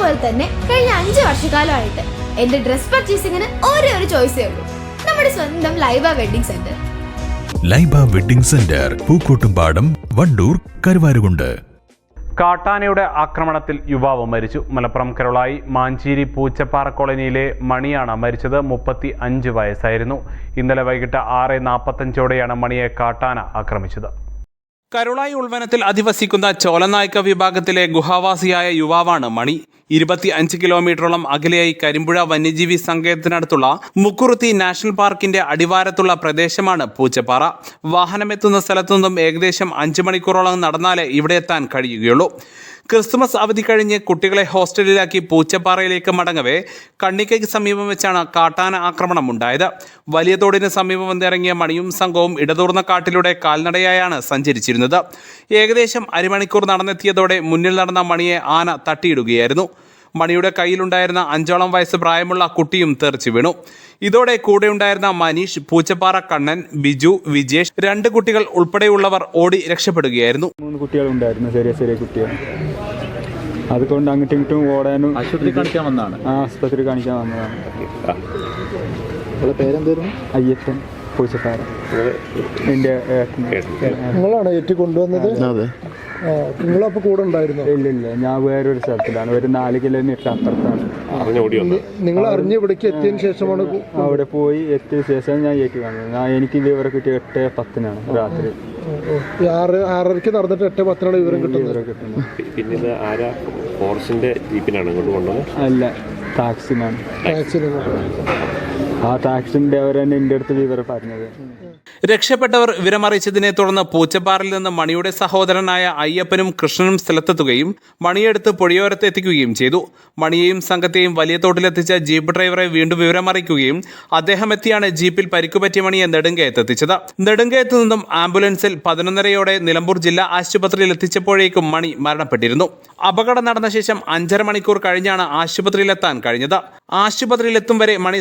പോലെ തന്നെ കഴിഞ്ഞ അഞ്ച് വർഷക്കാലമായിട്ട് എന്റെ ഡ്രസ് പർച്ചേസിംഗിന് ഒരേ ഒരു ചോയ്സേ ഉള്ളൂ. നമ്മുടെ സ്വന്തം Laiba wedding centre Laiba wedding centre Pookkottumpadam Wandoor Karuvarakundu. കാട്ടാനയുടെ ആക്രമണത്തിൽ യുവാവ് മരിച്ചു. മലപ്പുറം കരുളായി മാഞ്ചേരി പൂച്ചപ്പാറ കോളനിയിലെ മണിയാണ് മരിച്ചത്. മുപ്പത്തി അഞ്ച് വയസ്സായിരുന്നു. ഇന്നലെ വൈകിട്ട് ആറ് നാൽപ്പത്തഞ്ചോടെയാണ് മണിയെ കാട്ടാന ആക്രമിച്ചത്. കരുളായി ഉൾവനത്തിൽ അധിവസിക്കുന്ന ചോലനായ്ക്ക വിഭാഗത്തിലെ ഗുഹാവാസിയായ യുവാവാണ് മണി. ഇരുപത്തി അഞ്ച് കിലോമീറ്ററോളം അകലെയായി കരിമ്പുഴ വന്യജീവി സങ്കേതത്തിനടുത്തുള്ള മുക്കുറുത്തി നാഷണൽ പാർക്കിന്റെ അടിവാരത്തുള്ള പ്രദേശമാണ് പൂച്ചപ്പാറ. വാഹനമെത്തുന്ന സ്ഥലത്തുനിന്നും ഏകദേശം അഞ്ച് മണിക്കൂറോളം നടന്നാലേ ഇവിടെ എത്താൻ കഴിയുകയുള്ളൂ. ക്രിസ്തുമസ് അവധി കഴിഞ്ഞ് കുട്ടികളെ ഹോസ്റ്റലിലാക്കി പൂച്ചപ്പാറയിലേക്ക് മടങ്ങവേ കണ്ണിക്കയ്ക്ക് സമീപം വെച്ചാണ് കാട്ടാന ആക്രമണം ഉണ്ടായത് വലിയ തോടിന് സമീപം വന്നിറങ്ങിയ മണിയും സംഘവും ഇടതൂർന്ന കാട്ടിലൂടെ കാൽനടയായാണ് സഞ്ചരിച്ചിരുന്നത്. ഏകദേശം അരമണിക്കൂർ നടന്നെത്തിയതോടെ മുന്നിൽ നടന്ന മണിയെ ആന തട്ടിയിടുകയായിരുന്നു. മണിയുടെ കയ്യിലുണ്ടായിരുന്ന അഞ്ചോളം വയസ്സ് പ്രായമുള്ള കുട്ടിയും തെറിച്ചു വീണു. ഇതോടെ കൂടെയുണ്ടായിരുന്ന മനീഷ് പൂച്ചപ്പാറ കണ്ണൻ ബിജു വിജേഷ് രണ്ട് കുട്ടികൾ ഉൾപ്പെടെയുള്ളവർ ഓടി രക്ഷപ്പെടുകയായിരുന്നു. മൂന്ന് കുട്ടികൾ ഉണ്ടായിരുന്നു ചെറിയ ചെറിയ കുട്ടികൾ. അതുകൊണ്ട് അങ്ങോട്ടും ഇങ്ങോട്ടും ഓടാനും ആശുപത്രി കാണിക്കാൻ വന്നതാണ്. ആ ആശുപത്രി കാണിക്കാൻ വന്നതാണ്. പേരെന്തായിരുന്നു? അയ്യപ്പൻ പൂച്ചക്കാരൻ എന്റെ നിങ്ങളാണ് ഏറ്റി കൊണ്ടുവന്നത് അതെ. ആ, നിങ്ങളപ്പോ കൂടെ ഉണ്ടായിരുന്നോ? ഇല്ല ഇല്ല. ഞാൻ വേറൊരു സ്ഥലത്തിലാണ്. ഒരു നാല് കിലോമീറ്റർ അപ്പുറത്താണ്. നിങ്ങൾ അറിഞ്ഞ് ഇവിടേക്ക് എത്തിയതിന് ശേഷമാണ് അവിടെ പോയി എത്തിയ ശേഷം ഞാൻ ഏറ്റി കാണുന്നത് ഞാൻ എനിക്ക് വിവരം കിട്ടിയ എട്ട് പത്തിനാണ് രാത്രി. ആറ് ആറരയ്ക്ക് നടന്നിട്ട് എട്ട് പത്തിനാണ് വിവരം കിട്ടുന്നത്. പിന്നെ ഇത് ആരാ? ഫോറസ്റ്റിന്റെ ജീപ്പിനാണ് ഇങ്ങോട്ട് കൊണ്ടുപോകുന്നത് അല്ല ടാക്സിനാണ്. ടാക്സിന് ആ ടാക്സിന്റെ വിവരം രക്ഷപ്പെട്ടവർ വിവരമറിയിച്ചതിനെ തുടർന്ന് പൂച്ചപ്പാറിൽ നിന്ന് മണിയുടെ സഹോദരനായ അയ്യപ്പനും കൃഷ്ണനും സ്ഥലത്തെത്തുകയും മണിയെടുത്ത് പുഴയോരത്ത് എത്തിക്കുകയും ചെയ്തു. മണിയെയും സംഘത്തെയും വലിയ തോട്ടിലെത്തിച്ച ജീപ്പ് ഡ്രൈവറെ വീണ്ടും വിവരമറിയിക്കുകയും അദ്ദേഹം എത്തിയാണ് ജീപ്പിൽ പരിക്കുപറ്റിയ മണിയെ നെടുങ്കയത്ത് എത്തിച്ചത്. നെടുങ്കയത്ത് നിന്നും ആംബുലൻസിൽ പതിനൊന്നരയോടെ നിലമ്പൂർ ജില്ലാ ആശുപത്രിയിൽ എത്തിച്ചപ്പോഴേക്കും മണി മരണപ്പെട്ടിരുന്നു. അപകടം നടന്ന ശേഷം അഞ്ചര മണിക്കൂർ കഴിഞ്ഞാണ് ആശുപത്രിയിലെത്താൻ കഴിഞ്ഞത്. ആശുപത്രിയിലെത്തും വരെ മണി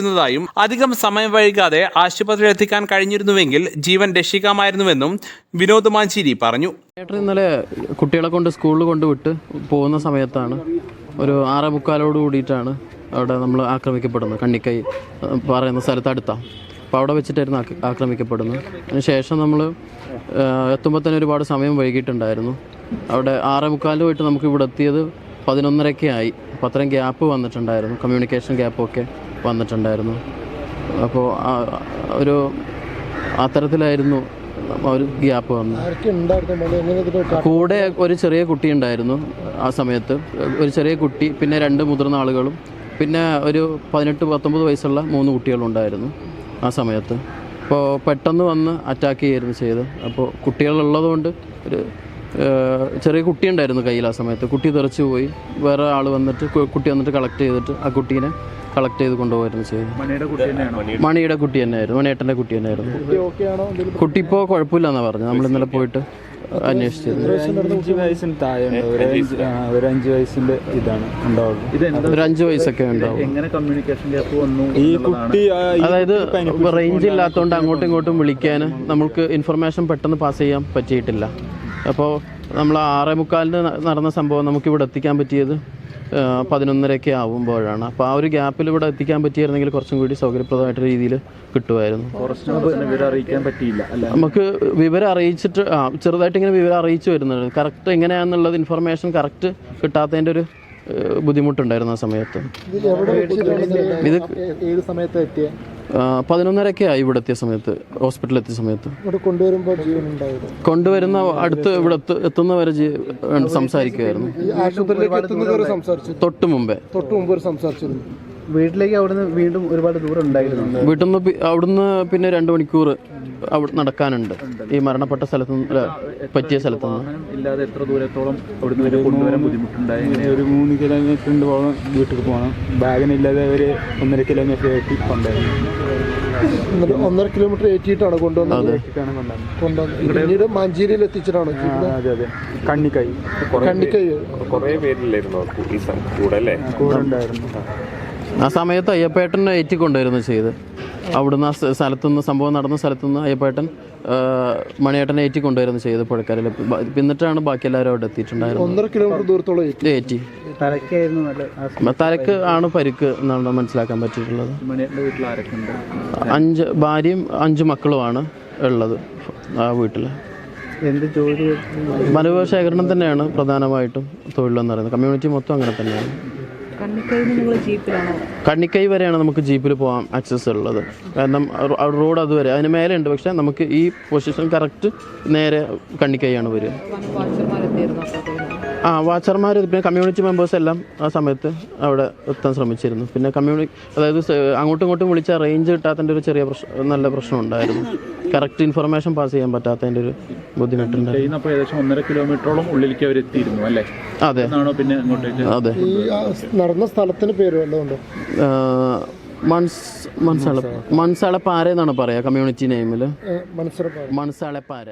സംസാരിച്ചിരുന്നതായും അധികം സമയം വൈകാതെ ആശുപത്രിയിൽ എത്തിക്കാൻ കഴിഞ്ഞിരുന്നുവെങ്കിൽ ജീവൻ രക്ഷിക്കാമായിരുന്നുവെന്നും വിനോദ് മാഞ്ചേരി പറഞ്ഞു. ഇന്നലെ കുട്ടികളെ കൊണ്ട് സ്കൂളിൽ കൊണ്ടുവിട്ട് പോകുന്ന സമയത്താണ് ഒരു ആറേ മുക്കാലോട് കൂടിയിട്ടാണ് അവിടെ നമ്മൾ ആക്രമിക്കപ്പെടുന്നത് കണ്ണിക്കൈ പറയുന്ന സ്ഥലത്ത് അടുത്താണ് അപ്പോൾ അവിടെ വെച്ചിട്ടായിരുന്നു ആക്ര- ആക്രമിക്കപ്പെടുന്നത്. അതിന് ശേഷം നമ്മൾ എത്തുമ്പോൾ തന്നെ ഒരുപാട് സമയം വൈകിട്ടുണ്ടായിരുന്നു അവിടെ ആറേ മുക്കാലിന് പോയിട്ട് നമുക്ക് ഇവിടെ എത്തിയത് പതിനൊന്നരയ്ക്ക് ആയി. അപ്പോൾ അത്രയും ഗ്യാപ്പ് വന്നിട്ടുണ്ടായിരുന്നു കമ്മ്യൂണിക്കേഷൻ ഗ്യാപ്പൊക്കെ. വന്നിട്ടുണ്ടായിരുന്നു. അപ്പോൾ ഒരു അത്തരത്തിലായിരുന്നു ഒരു ഗ്യാപ്പ് വന്നു കൂടെ ഒരു ചെറിയ കുട്ടി ഉണ്ടായിരുന്നു ആ സമയത്ത്. ഒരു ചെറിയ കുട്ടി പിന്നെ രണ്ട് മുതിർന്ന ആളുകളും പിന്നെ ഒരു പതിനെട്ട് പത്തൊമ്പത് വയസ്സുള്ള മൂന്ന് കുട്ടികളും ഉണ്ടായിരുന്നു ആ സമയത്ത്. അപ്പോൾ പെട്ടെന്ന് വന്ന് അറ്റാക്ക് ചെയ്യായിരുന്നു ചെയ്ത് അപ്പോൾ കുട്ടികളുള്ളതുകൊണ്ട് ഒരു ചെറിയ കുട്ടി ഉണ്ടായിരുന്നു കയ്യിൽ ആ സമയത്ത്. കുട്ടി തെറിച്ചു പോയി. വേറെ ആൾ വന്നിട്ട് കുട്ടി വന്നിട്ട് കളക്ട് ചെയ്തിട്ട് ആ കുട്ടീനെ കളക്ട് ചെയ്ത് കൊണ്ടുപോയിരുന്നു ചെയ്തു മണിയുടെ കുട്ടി തന്നെയാണോ? മണിയുടെ കുട്ടി തന്നെയായിരുന്നു. മണിയേട്ടന്റെ കുട്ടി തന്നെയായിരുന്നു. ഓക്കെ ആണോ എന്തെങ്കിലും കുട്ടി ഇപ്പോൾ കുഴപ്പമില്ലെന്നാണ് പറഞ്ഞു നമ്മൾ ഇന്നലെ പോയിട്ട് അന്വേഷിച്ചത് ഒരു അഞ്ച് വയസ്സിന് താഴെയുണ്ട്. ഒരു ഒരു അഞ്ച് വയസ്സിന്റെ ഇതാണ് ഉണ്ടാവുള്ളൂ. ഇത് എന്താ ഒരു അഞ്ച് വയസ്സൊക്കെ ഉണ്ടാവും എങ്ങനെ കമ്മ്യൂണിക്കേഷൻ ഗ്യാപ്പ് വന്നു ഈ കുട്ടി അതായത് റേഞ്ച് ഇല്ലാത്തതുകൊണ്ട് അങ്ങോട്ടും ഇങ്ങോട്ടും വിളിക്കാൻ നമുക്ക് ഇൻഫർമേഷൻ പെട്ടെന്ന് പാസ് ചെയ്യാൻ പറ്റിയിട്ടില്ല. അപ്പോൾ നമ്മൾ ആറേ മുക്കാലിന് ന- നടന്ന സംഭവം നമുക്കിവിടെ എത്തിക്കാൻ പറ്റിയത് പതിനൊന്നരയൊക്കെ ആവുമ്പോഴാണ്. അപ്പോൾ ആ ഒരു ഗ്യാപ്പിൽ ഇവിടെ എത്തിക്കാൻ പറ്റിയിരുന്നെങ്കിൽ കുറച്ചും കൂടി സൗകര്യപ്രദമായിട്ട് രീതിയിൽ കിട്ടുമായിരുന്നു. നമുക്ക് വിവരം അറിയിച്ചിട്ട് ആ ചെറുതായിട്ട് ഇങ്ങനെ വിവരം അറിയിച്ചു വരുന്നുണ്ട്. കറക്റ്റ് എങ്ങനെയാണെന്നുള്ളത് ഇൻഫർമേഷൻ കറക്റ്റ് കിട്ടാത്തതിന്റെ ഒരു ബുദ്ധിമുട്ടുണ്ടായിരുന്നു ആ സമയത്ത്. ഇത് ആയി ഇവിടെ എത്തിയ സമയത്ത് ഹോസ്പിറ്റലിൽ എത്തിയ സമയത്ത്. കൊണ്ടുവരുമ്പോൾ കൊണ്ടുവരുന്ന അടുത്ത് ഇവിടെ എത്തു- എത്തുന്നവരെ സംസാരിക്കുമായിരുന്നു തൊട്ട് മുമ്പേ. തൊട്ട് മുമ്പ് സംസാരിച്ചിരുന്നു. വീട്ടിലേക്ക് അവിടുന്ന് വീണ്ടും ഒരുപാട് ദൂരം ഉണ്ടായിരുന്നു. വീട്ടിൽ നിന്ന് അവിടുന്ന് പിന്നെ രണ്ട് മണിക്കൂർ അവിടെ നടക്കാനുണ്ട്. ഈ മരണപ്പെട്ട സ്ഥലത്ത് നിന്ന് പറ്റിയ സ്ഥലത്ത് നിന്ന്. ഇല്ലാതെ എത്ര ദൂരത്തോളം അവിടുന്ന് വരെ കൊണ്ടുവരാൻ ബുദ്ധിമുട്ടുണ്ടായി? ഒരു മൂന്ന് കിലോമീറ്റർ പോകണം വീട്ടിൽ പോകണം ബാഗിനില്ലാതെ ഒരു ഒന്നര കിലോമീറ്റർ ഏറ്റി കൊണ്ടുവരുന്നത് ഒന്നര കിലോമീറ്റർ ഏറ്റിയിട്ടാണ് കൊണ്ടുവന്നത്? പിന്നീട് മഞ്ചേരിയിൽ എത്തിച്ചിട്ടാണ് അതെ അതെ. കണ്ണിക്കൈ. കണ്ണിക്കൈ. കുറെ പേരില്ലായിരുന്നു ഈ സ- കൂടെ അല്ലേ? കൂടെ ഉണ്ടായിരുന്നു. ആ സമയത്ത് അയ്യപ്പേട്ടനെ ഏറ്റിക്കൊണ്ടായിരുന്നു ചെയ്ത് അവിടുന്ന് ആ സ്ഥലത്തുനിന്ന് സംഭവം നടന്ന സ്ഥലത്തുനിന്ന് അയ്യപ്പേട്ടൻ മണിയേട്ടനെ ഏറ്റി കൊണ്ടുവരുന്നു ചെയ്ത് പുഴക്കാരിൽ. പിന്നിട്ടാണ് ബാക്കി എല്ലാവരും അവിടെ എത്തിയിട്ടുണ്ടായിരുന്നത്. ഒന്നര കിലോമീറ്റർ ദൂരത്തോളം. ഏറ്റി. തലക്ക് ആണ് പരിക്ക് എന്നാണ് മനസ്സിലാക്കാൻ പറ്റിയിട്ടുള്ളത്. അഞ്ച് ഭാര്യയും അഞ്ച് മക്കളുമാണ് ഉള്ളത് ആ വീട്ടിൽ എന്ത് ജോലി? ശേഖരണം തന്നെയാണ് പ്രധാനമായിട്ടും തൊഴിലെന്ന് പറയുന്നത്. കമ്മ്യൂണിറ്റി മൊത്തം അങ്ങനെ തന്നെയാണ്. കണ്ണിക്കൈ വരെയാണ് നമുക്ക് ജീപ്പിൽ പോകാൻ ആക്സസ് ഉള്ളത്. കാരണം റോഡ് അതുവരെ. അതിന് മേലെ ഉണ്ട് പക്ഷേ നമുക്ക് ഈ പൊസിഷൻ കറക്റ്റ് നേരെ കണ്ണിക്കൈയാണ് വരിക. ആ വാച്ചർമാർ പിന്നെ കമ്മ്യൂണിറ്റി മെമ്പേഴ്സ് എല്ലാം ആ സമയത്ത് അവിടെ എത്താൻ ശ്രമിച്ചിരുന്നു. പിന്നെ കമ്മ്യൂണി അതായത് അങ്ങോട്ടും ഇങ്ങോട്ടും വിളിച്ച റേഞ്ച് കിട്ടാത്തതിന്റെ ഒരു ചെറിയ പ്രശ്നം നല്ല പ്രശ്നം ഉണ്ടായിരുന്നു കറക്റ്റ് ഇൻഫർമേഷൻ പാസ് ചെയ്യാൻ പറ്റാത്തതിന്റെ ഒരു ബുദ്ധിമുട്ടുണ്ട്. ഏകദേശം ഒന്നര കിലോമീറ്ററോളം ഉള്ളിലേക്ക് അവർ എത്തിയിരുന്നു അല്ലേ? അതെ. എന്നാണോ പിന്നെ അങ്ങോട്ടേക്ക് അതെ. ഈ ആ സ് നടന്ന സ്ഥലത്തിന് പേര് വല്ലതും ഉണ്ടോ? ആ, മൺസ് മൺസാള മൺസാളപ്പാര എന്നാണ് പറയുക കമ്മ്യൂണിറ്റി നെയിമിൽ മൺസാളപ്പാര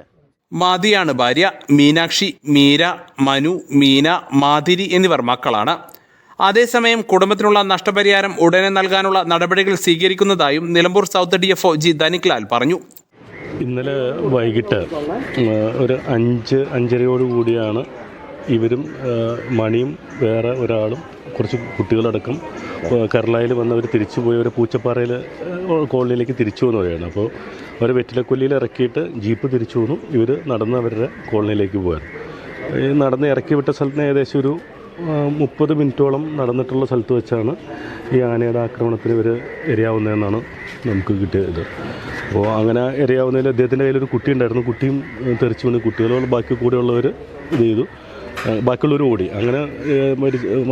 മാതിയാണ് ഭാര്യ. മീനാക്ഷി മീര മനു മീന മാതിരി എന്നിവർ മക്കളാണ്. അതേസമയം കുടുംബത്തിനുള്ള നഷ്ടപരിഹാരം ഉടനെ നൽകാനുള്ള നടപടികൾ സ്വീകരിക്കുന്നതായും Nilambur south D F O G Dhaniklal പറഞ്ഞു. ഇന്നലെ വൈകിട്ട് ഒരു അഞ്ച് അഞ്ചരയോട് കൂടിയാണ് ഇവരും മണിയും വേറെ ഒരാളും കുറച്ച് കുട്ടികളടക്കം കേരളയിൽ വന്നവർ തിരിച്ചു പോയി ഒരു പൂച്ചപ്പാറയിൽ കോളനിയിലേക്ക് തിരിച്ചു വന്നു വരികയാണ് അപ്പോൾ അവർ വെറ്റിലക്കൊല്ലിയിൽ ഇറക്കിയിട്ട് ജീപ്പ് തിരിച്ചു വന്നു ഇവർ നടന്ന് അവരുടെ കോളനിയിലേക്ക് ഈ നടന്ന് ഇറക്കി വിട്ട സ്ഥലത്തിന് ഏകദേശം ഒരു മുപ്പത് മിനിറ്റോളം നടന്നിട്ടുള്ള സ്ഥലത്ത് വെച്ചാണ് ഈ ആനയുടെ ആക്രമണത്തിന് ഇവർ ഇരയാവുന്നതെന്നാണ് നമുക്ക് കിട്ടിയത്. അപ്പോൾ അങ്ങനെ ഇരയാവുന്നതിൽ അദ്ദേഹത്തിന്റെ കയ്യിലൊരു കുട്ടി ഉണ്ടായിരുന്നു കുട്ടിയും തെറിച്ചു വീണ്. കുട്ടികളോട് ബാക്കി കൂടെയുള്ളവർ ഇത് ചെയ്തു. ബാക്കിയുള്ളവർ ഓടി. അങ്ങനെ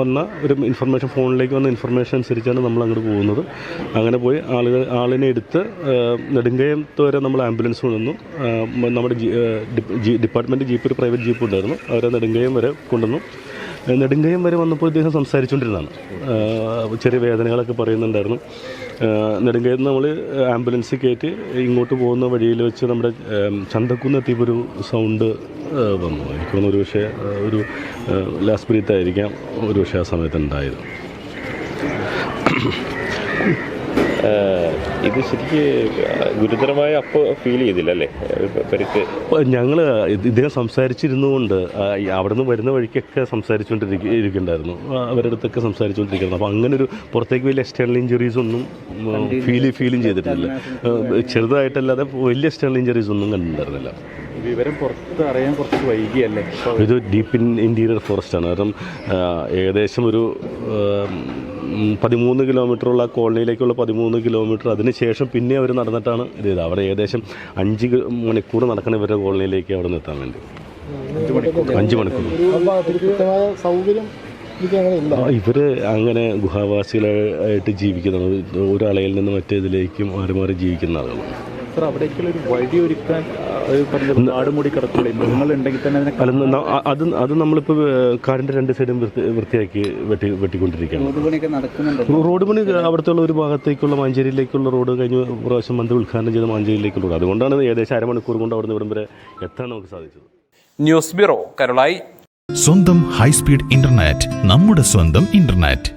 വന്ന ഒരു ഇൻഫർമേഷൻ ഫോണിലേക്ക് വന്ന ഇൻഫർമേഷൻ അനുസരിച്ചാണ് നമ്മൾ അങ്ങോട്ട് പോകുന്നത്. അങ്ങനെ പോയി ആളുകൾ ആളിനെ എടുത്ത് നെടുങ്കയം വരെ നമ്മൾ ആംബുലൻസ് കൊണ്ടുവന്നു നമ്മുടെ ഡിപ്പാർട്ട്മെന്റ് ജീപ്പ് ഒരു പ്രൈവറ്റ് ജീപ്പ് ഉണ്ടായിരുന്നു. അവരെ നെടുങ്കയം വരെ കൊണ്ടുവന്നു. നെടുങ്കയം വരെ വന്നപ്പോൾ ഇദ്ദേഹം സംസാരിച്ചുകൊണ്ടിരുന്നതാണ്. ചെറിയ വേദനകളൊക്കെ പറയുന്നുണ്ടായിരുന്നു. നെടുങ്കയത്ത് നെടുങ്കയം നമ്മൾ ആംബുലൻസ് കയറ്റി ഇങ്ങോട്ട് പോകുന്ന വഴിയിൽ വെച്ച് നമ്മുടെ ചന്തക്കുന്ന് എത്തിയപ്പോൾ ഒരു സൗണ്ട് വന്നു. എനിക്ക് തോന്നുന്നു ഒരു പക്ഷേ ഒരു ലാസ്റ്റ് ബ്രീത്ത് ആയിരിക്കാം ഒരു പക്ഷേ ആ സമയത്ത് ഉണ്ടായത്. ഇത് ശരിക്ക് ഗുരുതരമായ അപ്പോൾ ഫീൽ ചെയ്തില്ല അല്ലേ പരിക്ക് ഞങ്ങൾ ഇദ്ദേഹം സംസാരിച്ചിരുന്നുകൊണ്ട് അവിടുന്ന് വരുന്ന വഴിക്കൊക്കെ സംസാരിച്ചുകൊണ്ടിരിക്കുന്നുണ്ടായിരുന്നു അവരുടെ അടുത്തൊക്കെ സംസാരിച്ചുകൊണ്ടിരിക്കുന്നു അപ്പോൾ അങ്ങനെ ഒരു പുറത്തേക്ക് വലിയ എക്സ്റ്റേണൽ ഇഞ്ചുറീസ് ഒന്നും ഫീൽ ഫീലും ചെയ്തിട്ടില്ല. ചെറുതായിട്ടല്ലാതെ വലിയ എക്സ്റ്റേണൽ ഇഞ്ചുറീസ് ഒന്നും കണ്ടിട്ടുണ്ടായിരുന്നില്ല. വിവരം പുറത്ത് അറിയാൻ കുറച്ച് വൈകിയല്ലേ? ഇത് ഡീപ്പ് ഇൻ ഇന്റീരിയർ ഫോറസ്റ്റ് ആണ്. കാരണം ഏകദേശം ഒരു പതിമൂന്ന് കിലോമീറ്ററുള്ള കോളനിയിലേക്കുള്ള പതിമൂന്ന് കിലോമീറ്റർ അതിനുശേഷം പിന്നെ അവർ നടന്നിട്ടാണ് ഇത് ചെയ്തത്. അവിടെ ഏകദേശം അഞ്ച് മണിക്കൂർ നടക്കണം ഇവരുടെ കോളനിയിലേക്ക് അവിടെ നിന്ന് എത്താൻ വേണ്ടി. അഞ്ച് മണിക്കൂർ. സൗകര്യം ഇവർ അങ്ങനെ ഗുഹാവാസികളായിട്ട് ജീവിക്കുന്നതാണ്. ഒരാളയിൽ നിന്ന് മറ്റേതിലേക്കും മാറി മാറി ജീവിക്കുന്ന ആളുകളാണ്. സാർ അവിടേക്കുള്ള ഒരു വഴി ഒരുക്കാൻ അത് അത് അത് നമ്മളിപ്പോൾ കാടിന്റെ രണ്ട് സൈഡും വൃത്തിയാക്കി വെട്ടി വെട്ടിക്കൊണ്ടിരിക്കുകയാണ്. റോഡ് പണി അവിടുത്തെ ഒരു ഭാഗത്തേക്കുള്ള മഞ്ചേരിയിലേക്കുള്ള റോഡ് കഴിഞ്ഞ പ്രാവശ്യം മന്ത്രി ഉദ്ഘാടനം ചെയ്ത മഞ്ചേരിയിലേക്കുള്ള റോഡ്. അതുകൊണ്ടാണ് ഏകദേശം അരമണിക്കൂർ കൊണ്ട് അവിടുന്ന് ഇവിടം വരെ എത്താൻ നമുക്ക് സാധിച്ചത്. News bureau Karulai. സ്വന്തം ഹൈസ്പീഡ് ഇന്റർനെറ്റ് നമ്മുടെ സ്വന്തം ഇന്റർനെറ്റ്.